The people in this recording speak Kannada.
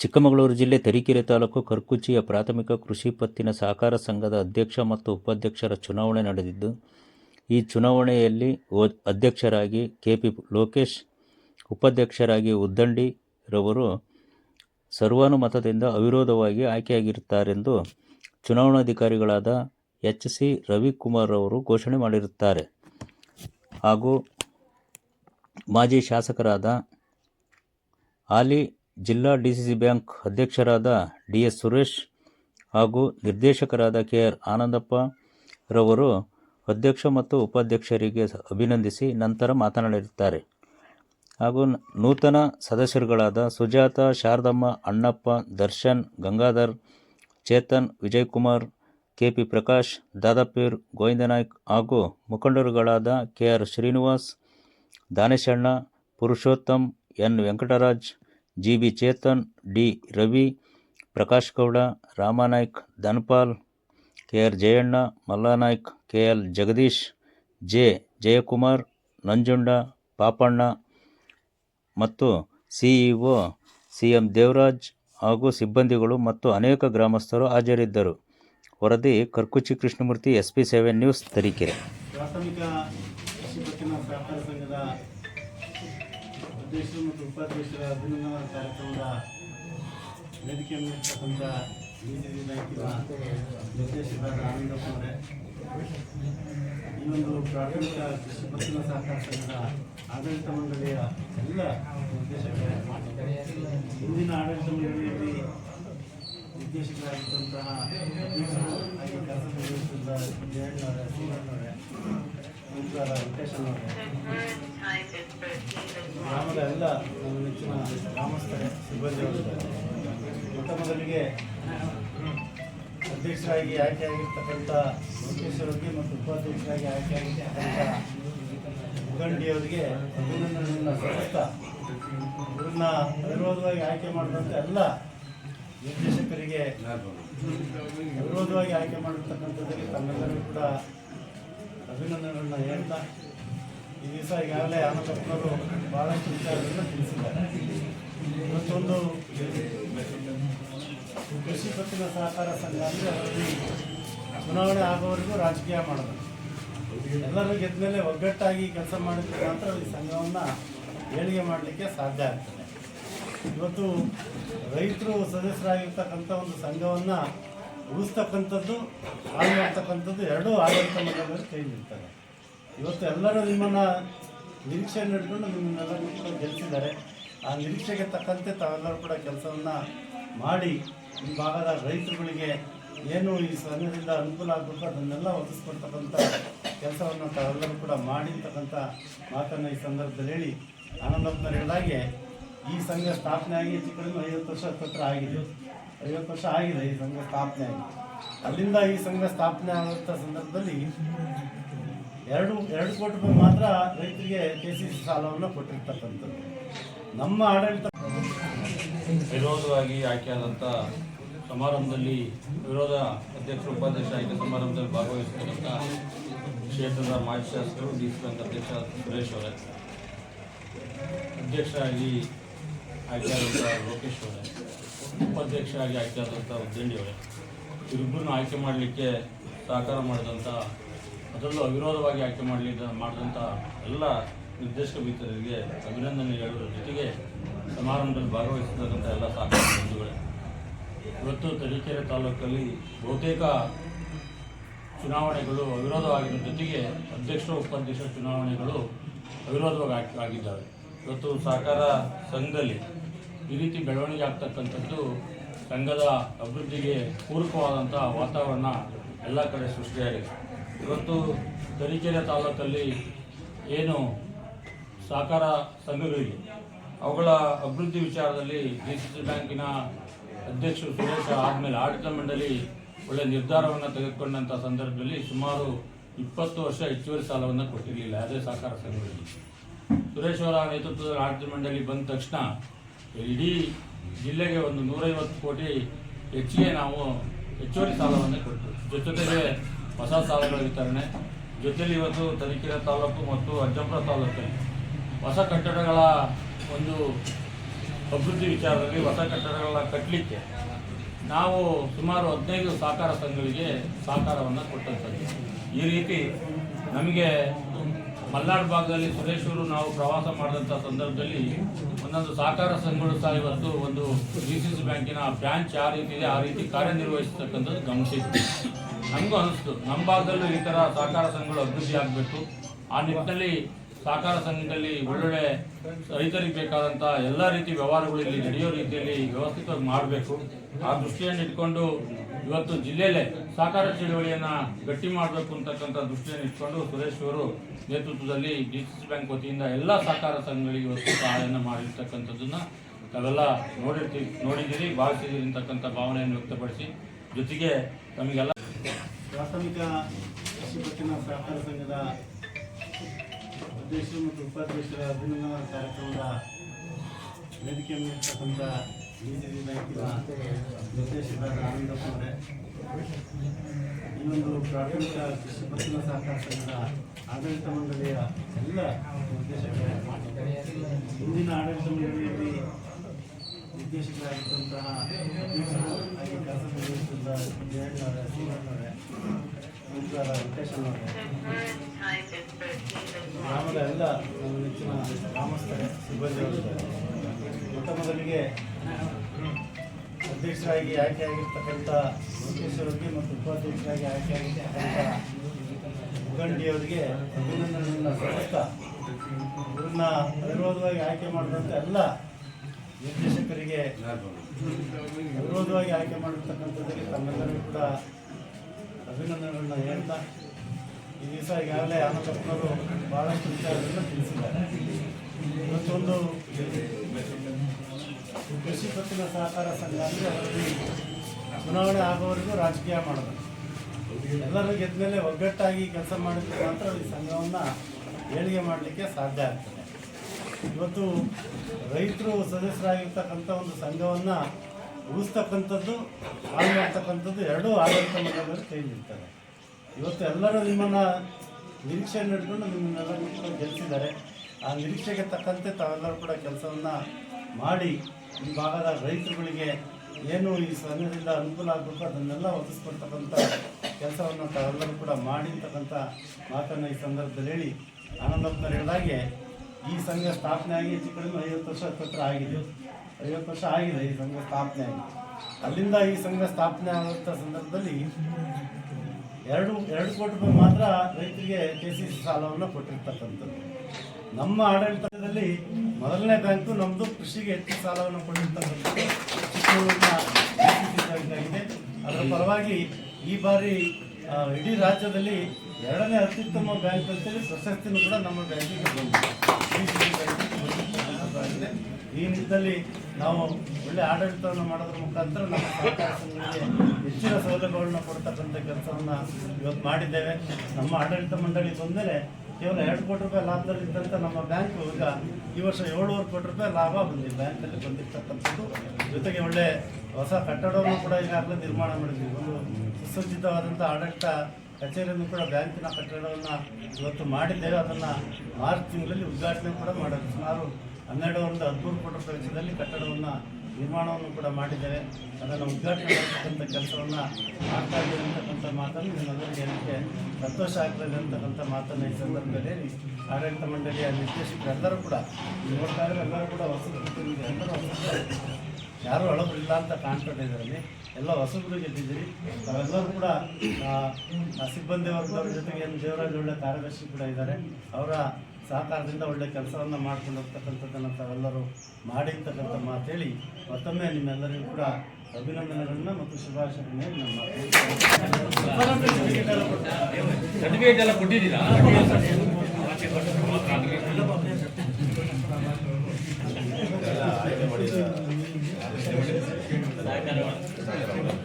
ಚಿಕ್ಕಮಗಳೂರು ಜಿಲ್ಲೆ ತರೀಕೆರೆ ತಾಲೂಕು ಕರ್ಕುಚಿಯ ಪ್ರಾಥಮಿಕ ಕೃಷಿ ಪತ್ತಿನ ಸಹಕಾರ ಸಂಘದ ಅಧ್ಯಕ್ಷ ಮತ್ತು ಉಪಾಧ್ಯಕ್ಷರ ಚುನಾವಣೆ ನಡೆದಿದ್ದು, ಈ ಚುನಾವಣೆಯಲ್ಲಿ ಅಧ್ಯಕ್ಷರಾಗಿ ಕೆ ಪಿ ಲೋಕೇಶ್, ಉಪಾಧ್ಯಕ್ಷರಾಗಿ ಉದ್ದಂಡಿ ರವರು ಸರ್ವಾನುಮತದಿಂದ ಅವಿರೋಧವಾಗಿ ಆಯ್ಕೆಯಾಗಿರುತ್ತಾರೆಂದು ಚುನಾವಣಾಧಿಕಾರಿಗಳಾದ ಎಚ್ ಸಿ ರವಿಕುಮಾರ್ ಅವರು ಘೋಷಣೆ ಮಾಡಿರುತ್ತಾರೆ. ಹಾಗೂ ಮಾಜಿ ಶಾಸಕರಾದ ಹಾಲಿ ಜಿಲ್ಲಾ ಡಿ ಸಿ ಸಿ ಬ್ಯಾಂಕ್ ಅಧ್ಯಕ್ಷರಾದ ಡಿ ಎಸ್ ಸುರೇಶ್ ಹಾಗೂ ನಿರ್ದೇಶಕರಾದ ಕೆ ಆರ್ ಆನಂದಪ್ಪ ರವರು ಅಧ್ಯಕ್ಷ ಮತ್ತು ಉಪಾಧ್ಯಕ್ಷರಿಗೆ ಅಭಿನಂದಿಸಿ ನಂತರ ಮಾತನಾಡಿರುತ್ತಾರೆ ಹಾಗೂ ನೂತನ ಸದಸ್ಯರುಗಳಾದ ಸುಜಾತ, ಶಾರದಮ್ಮ, ಅಣ್ಣಪ್ಪ, ದರ್ಶನ್, ಗಂಗಾಧರ್, ಚೇತನ್, ವಿಜಯಕುಮಾರ್ ಕೆ ಪಿ ಪ್ರಕಾಶ್, ದಾದಾಪೀರ್, ಗೋವಿಂದನಾಯ್ಕ್ ಹಾಗೂ ಮುಖಂಡರುಗಳಾದ K R Srinivas, Daneshanna, Purushottam, N Venkataraj G B Chethan, D Ravi, Prakash Gowda Ramanaik Dhanpal K R Jayanna Mallanaik K L Jagadish, J Jayakumar, Nanjunda, Papanna ಮತ್ತು ಸಿಇಒ ಸಿ ಎಂ ದೇವರಾಜ್ ಹಾಗೂ ಸಿಬ್ಬಂದಿಗಳು ಮತ್ತು ಅನೇಕ ಗ್ರಾಮಸ್ಥರು ಹಾಜರಿದ್ದರು. ವರದಿ Karkuchi Krishnamurthy, S P seven news, Tarikere. ಪ್ರಾಥಮಿಕ ಅಧ್ಯಕ್ಷರು ಮತ್ತು ಉಪಾಧ್ಯಕ್ಷರ ಅಭಿನಂದನಾ ಕಾರ್ಯಕ್ರಮದ ವೇದಿಕೆ ಮೇಲಿರ್ತಕ್ಕಂಥ ಬಿಜೆಪಿ ಬ್ಯಾಂಕಿನ ನಿರ್ದೇಶಕರಾದ ಆನಂದಪ್ಪನವರೇ ಈ ಒಂದು ಪ್ರಾಥಮಿಕ ಕೃಷಿ ಪತ್ತಿನ ಸಹಕಾರ ಸಂಘದ ಆಡಳಿತ ಮಂಡಳಿಯ ಎಲ್ಲ ನಿರ್ದೇಶಕರೇ ಹಿಂದಿನ ಆಡಳಿತ ಮಂಡಳಿಯಲ್ಲಿ ನಿರ್ದೇಶಕರಾಗಿದ್ದಂತಹ ಕೆಲಸ ನಿರ್ವಹಿಸಿದ್ದ ಜಯಣ್ಣವರೇ ಶ್ರೀರಣ್ಣವರೇ ನಂತರ ವೆಂಕಟೇಶನವರೇ ಗ್ರಾಮದ ಎಲ್ಲ ನಮ್ಮ ನೆಚ್ಚಿನ ಗ್ರಾಮಸ್ಥರೇ, ಸಿಬ್ಬಂದಿ ಮೊಟ್ಟ ಮೊದಲಿಗೆ ಅಧ್ಯಕ್ಷರಾಗಿ ಆಯ್ಕೆಯಾಗಿರ್ತಕ್ಕಂಥ ಲೋಕೇಶ್ವರಿಗೆ ಮತ್ತು ಉಪಾಧ್ಯಕ್ಷರಾಗಿ ಆಯ್ಕೆಯಾಗಿರ್ತಕ್ಕಂಥ ಮುಖಂಡಿಯವರಿಗೆ ಅಭಿನಂದನೆಯನ್ನು ಸಲ್ಲಿಸ್ತಾ, ಇವರನ್ನ ಅವಿರೋಧವಾಗಿ ಆಯ್ಕೆ ಮಾಡಿದಂಥ ಎಲ್ಲ ನಿರ್ದೇಶಕರಿಗೆ ವಿರೋಧವಾಗಿ ಆಯ್ಕೆ ಮಾಡಿರ್ತಕ್ಕಂಥದ್ದಕ್ಕೆ ತಮ್ಮೆಲ್ಲರೂ ಕೂಡ ಅಭಿನಂದನೆಗಳನ್ನ ಹೇಳ್ತಾ ಈ ದಿವಸ ಈಗಾಗಲೇ ಆನಂದಪ್ಪನವರು ಬಹಳಷ್ಟು ವಿಚಾರಗಳನ್ನು ತಿಳಿಸಿದ್ದಾರೆ. ಇವತ್ತೊಂದು ಕೃಷಿ ಪತ್ತಿನ ಸಹಕಾರ ಸಂಘ ಅಂದರೆ ಅದರಲ್ಲಿ ಚುನಾವಣೆ ಆಗೋವರೆಗೂ ರಾಜಕೀಯ ಮಾಡೋದು. ಎಲ್ಲರೂ ಗೆದ್ದ ಮೇಲೆ ಒಗ್ಗಟ್ಟಾಗಿ ಕೆಲಸ ಮಾಡಿದ್ರೆ ಮಾತ್ರ ಈ ಸಂಘವನ್ನು ಏಳಿಗೆ ಮಾಡಲಿಕ್ಕೆ ಸಾಧ್ಯ ಆಗ್ತದೆ. ಇವತ್ತು ರೈತರು ಸದಸ್ಯರಾಗಿರ್ತಕ್ಕಂಥ ಒಂದು ಸಂಘವನ್ನು ಉಳಿಸ್ತಕ್ಕಂಥದ್ದು, ಹಾಳು ಮಾಡ್ತಕ್ಕಂಥದ್ದು ಎರಡೂ ಆಡಳಿತ ಮಂಡಳಿಗಳು ಕೈ ನಿಲ್ತವೆ ಇವತ್ತು ಎಲ್ಲರೂ ನಿಮ್ಮನ್ನು ನಿರೀಕ್ಷೆ ನಡ್ಕೊಂಡು ನಿಮ್ಮನ್ನೆಲ್ಲರೂ ಕೂಡ ಗೆಲ್ಲಿಸಿದ್ದಾರೆ ಆ ನಿರೀಕ್ಷೆಗೆ ತಕ್ಕಂತೆ ತಾವೆಲ್ಲರೂ ಕೂಡ ಕೆಲಸವನ್ನು ಮಾಡಿ ಈ ಭಾಗದ ರೈತರುಗಳಿಗೆ ಏನು ಈ ಸಂಘದಿಂದ ಅನುಕೂಲ ಆಗಬೇಕು ಅದನ್ನೆಲ್ಲ ಒದಗಿಸ್ಕೊಡ್ತಕ್ಕಂಥ ಕೆಲಸವನ್ನು ತಾವೆಲ್ಲರೂ ಕೂಡ ಮಾಡಿರ್ತಕ್ಕಂಥ ಮಾತನ್ನು ಈ ಸಂದರ್ಭದಲ್ಲಿ ಹೇಳಿ ಆನಂದಪ್ಪನವ್ರು ಹೇಳಿದಾಗೆ ಈ ಸಂಘ ಸ್ಥಾಪನೆ ಆಗಿ ಹೆಚ್ಚು ಕಡಿಮೆ ಐವತ್ತು ವರ್ಷ ಹತ್ತಿರ ಆಗಿದೆ. ಐವತ್ತು ವರ್ಷ ಆಗಿದೆ ಈ ಸಂಘ ಸ್ಥಾಪನೆ ಆಗಿ. ಅಲ್ಲಿಂದ ಈ ಸಂಘ ಸ್ಥಾಪನೆ ಆಗುವಂಥ ಸಂದರ್ಭದಲ್ಲಿ ಎರಡು ಎರಡು ಕೋಟಿ ರೂಪಾಯಿ ಮಾತ್ರ ರೈತರಿಗೆ ಕೆ ಸಿ ಸಿ ಸಾಲವನ್ನು ಕೊಟ್ಟಿರ್ತಕ್ಕಂಥದ್ದು. ನಮ್ಮ ಆಡಳಿತ ವಿರೋಧವಾಗಿ ಆಯ್ಕೆಯಾದಂಥ ಸಮಾರಂಭದಲ್ಲಿ ವಿರೋಧ ಅಧ್ಯಕ್ಷ, ಉಪಾಧ್ಯಕ್ಷ ಆಯ್ಕೆ ಸಮಾರಂಭದಲ್ಲಿ ಭಾಗವಹಿಸ್ತಕ್ಕಂಥ ಕ್ಷೇತ್ರದ ಮಾಜಿ ಶಾಸಕರು, ಡಿ ಸಿ ಬ್ಯಾಂಕ್ ಅಧ್ಯಕ್ಷ ಸುರೇಶ್ ಅವರೇ. ಅಧ್ಯಕ್ಷರಾಗಿ ಆಯ್ಕೆಯಾದಂಥ ಲೋಕೇಶ್ ಅವರೇ. ಉಪಾಧ್ಯಕ್ಷರಾಗಿ ಆಯ್ಕೆಯಾದಂಥ ಉದ್ದಂಡಿ ಅವರೇ. ಇವರಿಬ್ಬರನ್ನು ಆಯ್ಕೆ ಮಾಡಲಿಕ್ಕೆ ಸಹಕಾರ ಮಾಡಿದಂಥ ಅದರಲ್ಲೂ ಅವಿರೋಧವಾಗಿ ಆಯ್ಕೆ ಮಾಡಲಿ ಮಾಡಿದಂಥ ಎಲ್ಲ ನಿರ್ದೇಶಕ ಮಿತ್ರರಿಗೆ ಅಭಿನಂದನೆ ಹೇಳುವುದರ ಜೊತೆಗೆ ಸಮಾರಂಭದಲ್ಲಿ ಭಾಗವಹಿಸಿದಂಥ ಎಲ್ಲ ಸಾಕಷ್ಟು ಬಂಧುಗಳೇ. ಇವತ್ತು ತರೀಕೆರೆ ತಾಲೂಕಲ್ಲಿ ಬಹುತೇಕ ಚುನಾವಣೆಗಳು ಅವಿರೋಧವಾಗಿರೋ ಜೊತೆಗೆ ಅಧ್ಯಕ್ಷ, ಉಪಾಧ್ಯಕ್ಷ ಚುನಾವಣೆಗಳು ಅವಿರೋಧವಾಗಿ ಆಗಿ- ಆಗಿದ್ದಾವೆ. ಇವತ್ತು ಸಹಕಾರ ಸಂಘದಲ್ಲಿ ಈ ರೀತಿ ಬೆಳವಣಿಗೆ ಆಗ್ತಕ್ಕಂಥದ್ದು ಸಂಘದ ಅಭಿವೃದ್ಧಿಗೆ ಪೂರಕವಾದಂಥ ವಾತಾವರಣ ಎಲ್ಲ ಕಡೆ ಸೃಷ್ಟಿಯಾಗಿದೆ. ಇವತ್ತು ತರೀಕೆರೆ ತಾಲೂಕಲ್ಲಿ ಏನು ಸಹಕಾರ ಸಂಘಗಳಿಗೆ ಅವುಗಳ ಅಭಿವೃದ್ಧಿ ವಿಚಾರದಲ್ಲಿ ಡಿ ಸಿ ಸಿ ಬ್ಯಾಂಕಿನ ಅಧ್ಯಕ್ಷರು ಸುರೇಶ ಆದಮೇಲೆ ಆಡಳಿತ ಮಂಡಳಿ ಒಳ್ಳೆಯ ನಿರ್ಧಾರವನ್ನು ತೆಗೆದುಕೊಂಡಂಥ ಸಂದರ್ಭದಲ್ಲಿ ಸುಮಾರು ಇಪ್ಪತ್ತು ವರ್ಷ ಹೆಚ್ಚುವರಿ ಸಾಲವನ್ನು ಕೊಟ್ಟಿರಲಿಲ್ಲ ಅದೇ ಸಹಕಾರ ಸಂಘಗಳಿಗೆ ಸುರೇಶ್ ಅವರ ನೇತೃತ್ವದಲ್ಲಿ ಆಡಳಿತ ಮಂಡಳಿ ಬಂದ ತಕ್ಷಣ ಇಡೀ ಜಿಲ್ಲೆಗೆ ಒಂದು ನೂರೈವತ್ತು ಕೋಟಿ ಹೆಚ್ಚಿಗೆ ನಾವು ಹೆಚ್ಚುವರಿ ಸಾಲವನ್ನು ಕೊಟ್ಟು ಜೊತೆಗೆ ಹೊಸ ಸಾಲಗಳ ವಿತರಣೆ ಜೊತೆಯಲ್ಲಿ ಇವತ್ತು ತರೀಕೆರೆ ತಾಲೂಕು ಮತ್ತು ಅಜ್ಜಂಪುರ ತಾಲೂಕಲ್ಲಿ ಹೊಸ ಕಟ್ಟಡಗಳ ಒಂದು ಅಭಿವೃದ್ಧಿ ವಿಚಾರದಲ್ಲಿ ಹೊಸ ಕಟ್ಟಡಗಳನ್ನ ಕಟ್ಟಲಿಕ್ಕೆ ನಾವು ಸುಮಾರು ಹದಿನೈದು ಸಹಕಾರ ಸಂಘಗಳಿಗೆ ಸಹಕಾರವನ್ನು ಕೊಟ್ಟಂಥದ್ದು. ಈ ರೀತಿ ನಮಗೆ ಮಲ್ನಾಡು ಭಾಗದಲ್ಲಿ ಸುರೇಶ್ವರು ನಾವು ಪ್ರವಾಸ ಮಾಡಿದಂಥ ಸಂದರ್ಭದಲ್ಲಿ ಒಂದೊಂದು ಸಹಕಾರ ಸಂಘಗಳು ಸಹ ಇವತ್ತು ಒಂದು ಡಿ ಸಿ ಸಿ ಬ್ಯಾಂಕಿನ ಬ್ರಾಂಚ್ ಯಾವ ರೀತಿ ಇದೆ, ಆ ರೀತಿ ಕಾರ್ಯನಿರ್ವಹಿಸ್ತಕ್ಕಂಥದ್ದು ಗಮನಿಸಿದ್ವಿ. ನಮಗೂ ಅನಿಸ್ತು. ನಮ್ಮ ಭಾಗದಲ್ಲೂ ಈ ಥರ ಸಹಕಾರ ಸಂಘಗಳು ಅಭಿವೃದ್ಧಿ ಆಗಬೇಕು. ಆ ನಿಟ್ಟಿನಲ್ಲಿ ಸಹಕಾರ ಸಂಘದಲ್ಲಿ ಒಳ್ಳೊಳ್ಳೆ ರೈತರಿಗೆ ಬೇಕಾದಂಥ ಎಲ್ಲ ರೀತಿ ವ್ಯವಹಾರಗಳು ಇಲ್ಲಿ ನಡೆಯೋ ರೀತಿಯಲ್ಲಿ ವ್ಯವಸ್ಥಿತವಾಗಿ ಮಾಡಬೇಕು. ಆ ದೃಷ್ಟಿಯನ್ನು ಇಟ್ಕೊಂಡು ಇವತ್ತು ಜಿಲ್ಲೆಯಲ್ಲೇ ಸಹಕಾರ ಚಳುವಳಿಯನ್ನು ಗಟ್ಟಿ ಮಾಡಬೇಕು ಅಂತಕ್ಕಂಥ ದೃಷ್ಟಿಯನ್ನು ಇಟ್ಕೊಂಡು ಸುರೇಶ್ ಅವರು ನೇತೃತ್ವದಲ್ಲಿ ಡಿ ಸಿ ಸಿ ಬ್ಯಾಂಕ್ ವತಿಯಿಂದ ಎಲ್ಲ ಸಹಕಾರ ಸಂಘಗಳಿಗೆ ಇವತ್ತು ಸಹಾಯವನ್ನು ಮಾಡಿರ್ತಕ್ಕಂಥದ್ದನ್ನ ತಾವೆಲ್ಲ ನೋಡಿರ್ತೀವಿ ನೋಡಿದ್ದೀರಿ, ಭಾವಿಸಿದ್ದೀರಿ ಅಂತಕ್ಕಂಥ ಭಾವನೆಯನ್ನು ವ್ಯಕ್ತಪಡಿಸಿ. ಜೊತೆಗೆ ನಮಗೆಲ್ಲ ಪ್ರಾಥಮಿಕ ಕೃಷಿ ಪತ್ತಿನ ಸಹಕಾರ ಸಂಘದ ಅಧ್ಯಕ್ಷರು ಮತ್ತು ಉಪಾಧ್ಯಕ್ಷರ ಅಭಿನಂದನಾ ಕಾರ್ಯಕ್ರಮದ ವೇದಿಕೆ ಮೇಲಿರ್ತಕ್ಕಂಥ ಬಿಜೆಪಿ ಸಿ ಸಿ ಬ್ಯಾಂಕಿನ ನಿರ್ದೇಶಕರಾದ ಆನಂದಪ್ಪ ಅವರೇ ಈ ಒಂದು ಪ್ರಾಥಮಿಕ ಕೃಷಿ ಪತ್ತಿನ ಸಹಕಾರ ಸಂಘದ ಆಡಳಿತ ಮಂಡಳಿಯ ಎಲ್ಲ ನಿರ್ದೇಶಕರೇ ಹಿಂದಿನ ಆಡಳಿತ ಮಂಡಳಿಯಲ್ಲಿ ನಿರ್ದೇಶಕರಾಗಿದ್ದಂತಹ ಕೆಲಸ ನಿರ್ವಹಿಸಿದ ಜಯಣ್ಣವರೇ ಶ್ರೀಮಣ್ಣವರೇ ನಂತರ ವೆಂಕಟೇಶಣ್ಣವರೇ ಗ್ರಾಮದ ಎಲ್ಲ ನಮ್ಮ ನೆಚ್ಚಿನ ಗ್ರಾಮಸ್ಥರೇ ಸಿಬ್ಬಂದಿ ಮೊತ್ತ ಮೊಟ್ಟ ಮೊದಲಿಗೆ ಅಧ್ಯಕ್ಷರಾಗಿ ಆಯ್ಕೆಯಾಗಿರ್ತಕ್ಕಂಥ ಲೋಕೇಶ್ವರಿಗೆ ಮತ್ತು ಉಪಾಧ್ಯಕ್ಷರಾಗಿ ಆಯ್ಕೆಯಾಗಿರ್ತಕ್ಕಂಥ ಮುಗಂಡಿಯವರಿಗೆ ಅಭಿನಂದನೆಯನ್ನು ಸಲ್ಲಿಸ್ತಾ, ಇವರನ್ನ ಅವಿರೋಧವಾಗಿ ಆಯ್ಕೆ ಮಾಡಿದಂಥ ಎಲ್ಲ ನಿರ್ದೇಶಕರಿಗೆ ಅನುರೋಧವಾಗಿ ಆಯ್ಕೆ ಮಾಡಿರ್ತಕ್ಕಂಥದ್ದಕ್ಕೆ ತಮ್ಮೆಲ್ಲರಿಗೂ ಕೂಡ ಅಭಿನಂದನೆಗಳನ್ನ ಹೇಳ್ತಾ ಈ ದಿವಸ ಈಗಾಗಲೇ ಆನಂದಪ್ಪನವರು ಬಹಳಷ್ಟು ವಿಚಾರಗಳನ್ನು ತಿಳಿಸಿದ್ದಾರೆ. ಇವತ್ತೊಂದು ಕೃಷಿ ಪತ್ತಿನ ಸಹಕಾರ ಸಂಘ ಅಂದರೆ ಅದರಲ್ಲಿ ಚುನಾವಣೆ ಆಗೋವರೆಗೂ ರಾಜಕೀಯ ಮಾಡೋದು. ಎಲ್ಲರೂ ಗೆದ್ದ ಮೇಲೆ ಒಗ್ಗಟ್ಟಾಗಿ ಕೆಲಸ ಮಾಡಿದ್ರೆ ಮಾತ್ರ ಈ ಸಂಘವನ್ನು ಏಳಿಗೆ ಮಾಡಲಿಕ್ಕೆ ಸಾಧ್ಯ ಆಗ್ತದೆ. ಇವತ್ತು ರೈತರು ಸದಸ್ಯರಾಗಿರ್ತಕ್ಕಂಥ ಒಂದು ಸಂಘವನ್ನು ಉಳಿಸ್ತಕ್ಕಂಥದ್ದು ಹಾಳು ಮಾಡ್ತಕ್ಕಂಥದ್ದು ಎರಡೂ ಆಡಳಿತ ಮಂಡಳಿಗಳು ಕೈ ಇರ್ತಾರೆ ಇವತ್ತು ಎಲ್ಲರೂ ನಿಮ್ಮನ್ನು ನಿರೀಕ್ಷೆಯನ್ನು ಇಟ್ಕೊಂಡು ನಿಮ್ಮನ್ನೆಲ್ಲ ಕೂಡ ಗೆಲ್ಲಿಸಿದ್ದಾರೆ ಆ ನಿರೀಕ್ಷೆಗೆ ತಕ್ಕಂತೆ ತಾವೆಲ್ಲರೂ ಕೂಡ ಕೆಲಸವನ್ನು ಮಾಡಿ ಈ ಭಾಗದ ರೈತರುಗಳಿಗೆ ಏನು ಈ ಸಂಘದಿಂದ ಅನುಕೂಲ ಆಗಬೇಕು ಅದನ್ನೆಲ್ಲ ಒದಗಿಸ್ಕೊಡ್ತಕ್ಕಂಥ ಕೆಲಸವನ್ನು ತಾವೆಲ್ಲರೂ ಕೂಡ ಮಾಡಿ ಅಂತಕ್ಕಂಥ ಮಾತನ್ನು ಈ ಸಂದರ್ಭದಲ್ಲಿ ಹೇಳಿ ಆನಂದಪ್ಪನವ್ರು ಹೇಳಿದಾಗೆ ಈ ಸಂಘ ಸ್ಥಾಪನೆ ಆಗಿ ಹೆಚ್ಚು ಕಡಿಮೆ ಐವತ್ತು ವರ್ಷ ಹತ್ತಿರ ಆಗಿದೆ. ಐವತ್ತು ವರ್ಷ ಆಗಿದೆ ಈ ಸಂಘ ಸ್ಥಾಪನೆ ಆಗಿ. ಅಲ್ಲಿಂದ ಈ ಸಂಘ ಸ್ಥಾಪನೆ ಆಗುವಂಥ ಸಂದರ್ಭದಲ್ಲಿ ಎರಡು ಎರಡು ಕೋಟಿ ರೂಪಾಯಿ ಮಾತ್ರ ರೈತರಿಗೆ ಕೆ ಸಿ ಸಿ ಸಾಲವನ್ನು ಕೊಟ್ಟಿರ್ತಕ್ಕಂಥದ್ದು. ನಮ್ಮ ಆಡಳಿತದಲ್ಲಿ ಮೊದಲನೇ ಬ್ಯಾಂಕು ನಮ್ಮದು ಕೃಷಿಗೆ ಹೆಚ್ಚು ಸಾಲವನ್ನು ಕೊಟ್ಟಿರ್ತಕ್ಕಂಥದ್ದು. ಆಗಿದೆ. ಅದರ ಪರವಾಗಿ ಈ ಬಾರಿ ಇಡೀ ರಾಜ್ಯದಲ್ಲಿ ಎರಡನೇ ಅತ್ಯುತ್ತಮ ಬ್ಯಾಂಕ್ ಅಂತೇಳಿ ಪ್ರಶಸ್ತಿನೂ ಕೂಡ ನಮ್ಮ ಬ್ಯಾಂಕಿಗೆ ಬಂದಿದೆ. ಈ ನಿಟ್ಟಿನಲ್ಲಿ ನಾವು ಒಳ್ಳೆ ಆಡಳಿತವನ್ನು ಮಾಡೋದ್ರ ಮುಖಾಂತರ ನಮ್ಮ ಸಹಕಾರ ಹೆಚ್ಚಿನ ಸೌಲಭ್ಯಗಳನ್ನ ಕೊಡ್ತಕ್ಕಂಥ ಕೆಲಸವನ್ನು ಇವತ್ತು ಮಾಡಿದ್ದೇವೆ. ನಮ್ಮ ಆಡಳಿತ ಮಂಡಳಿ ಬಂದರೆ ಕೇವಲ ಎರಡು ಕೋಟಿ ರೂಪಾಯಿ ಲಾಭದಲ್ಲಿದ್ದಂಥ ನಮ್ಮ ಬ್ಯಾಂಕ್ ಈಗ ಈ ವರ್ಷ ಏಳುವರೆ ಕೋಟಿ ರೂಪಾಯಿ ಲಾಭ ಬಂದಿದೆ. ಬ್ಯಾಂಕಲ್ಲಿ ಬಂದಿರ್ತಕ್ಕಂಥದ್ದು. ಜೊತೆಗೆ ಒಳ್ಳೆ ಹೊಸ ಕಟ್ಟಡವನ್ನು ಕೂಡ ಈಗಾಗಲೇ ನಿರ್ಮಾಣ ಮಾಡಿದ್ವಿ ಒಂದು ಸುಸಜ್ಜಿತವಾದಂಥ ಆಡಳಿತ ಕಚೇರಿಯನ್ನು ಕೂಡ ಬ್ಯಾಂಕಿನ ಕಟ್ಟಡವನ್ನು ಇವತ್ತು ಮಾಡಿದ್ದೇವೆ. ಅದನ್ನು ಮಾರ್ಚ್ ತಿಂಗಳಲ್ಲಿ ಉದ್ಘಾಟನೆ ಕೂಡ ಮಾಡೋದು. ಸುಮಾರು ಹನ್ನೆರಡರಿಂದ ಹದಿಮೂರು ಕೋಟಿ ವೆಚ್ಚದಲ್ಲಿ ಕಟ್ಟಡವನ್ನು ನಿರ್ಮಾಣವನ್ನು ಕೂಡ ಮಾಡಿದ್ದೇವೆ. ಅದನ್ನು ಉದ್ಘಾಟನೆ ಮಾಡತಕ್ಕಂಥ ಕೆಲಸವನ್ನು ಮಾಡ್ತಾ ಇದ್ದೇವೆ ಅಂತಕ್ಕಂಥ ಮಾತನ್ನು ನಿಮ್ಮೆಲ್ಲರಿಗೆ ಏನಕ್ಕೆ ಸಂತೋಷ ಆಗ್ತದೆ ಅಂತಕ್ಕಂಥ ಮಾತನ್ನು ಈ ಸಂದರ್ಭದಲ್ಲಿ ಆಡಳಿತ ಮಂಡಳಿಯ ನಿರ್ದೇಶಕರೆಲ್ಲರೂ ಕೂಡ ನೋಡ್ತಾ ಇದ್ರೆ ಎಲ್ಲರೂ ಕೂಡ ಹೊಸ ಎಲ್ಲರೂ ಯಾರೂ ಹಳಬರಿಲ್ಲ ಅಂತ ಕಾಣ್ತಾ ಎಲ್ಲ ಹೊಸಬ್ರು ಗೆದ್ದಿದ್ದೀರಿ ನಾವೆಲ್ಲರೂ ಕೂಡ ಸಿಬ್ಬಂದಿ ವರ್ಗದವ್ರ ಜೊತೆಗೆ ಏನು ದೇವರಾಜ್ ಒಳ್ಳೆ ಕಾರ್ಯದರ್ಶಿ ಕೂಡ ಇದ್ದಾರೆ. ಅವರ ಸಹಕಾರದಿಂದ ಒಳ್ಳೆ ಕೆಲಸವನ್ನು ಮಾಡ್ಕೊಂಡು ಹೋಗ್ತಕ್ಕಂಥದ್ದನ್ನು ತಾವೆಲ್ಲರೂ ಮಾಡಿರ್ತಕ್ಕಂಥ ಮಾತೇಳಿ, ಮತ್ತೊಮ್ಮೆ ನಿಮ್ಮೆಲ್ಲರಿಗೂ ಕೂಡ ಅಭಿನಂದನೆಗಳನ್ನ ಮತ್ತು ಶುಭಾಶಯಗಳನ್ನ ನಮ್ಮ ಸರ್ಟಿಫಿಕೇಟ್ ಎಲ್ಲ ಕೊಟ್ಟಿದ್ದೀರಾ? Thank you.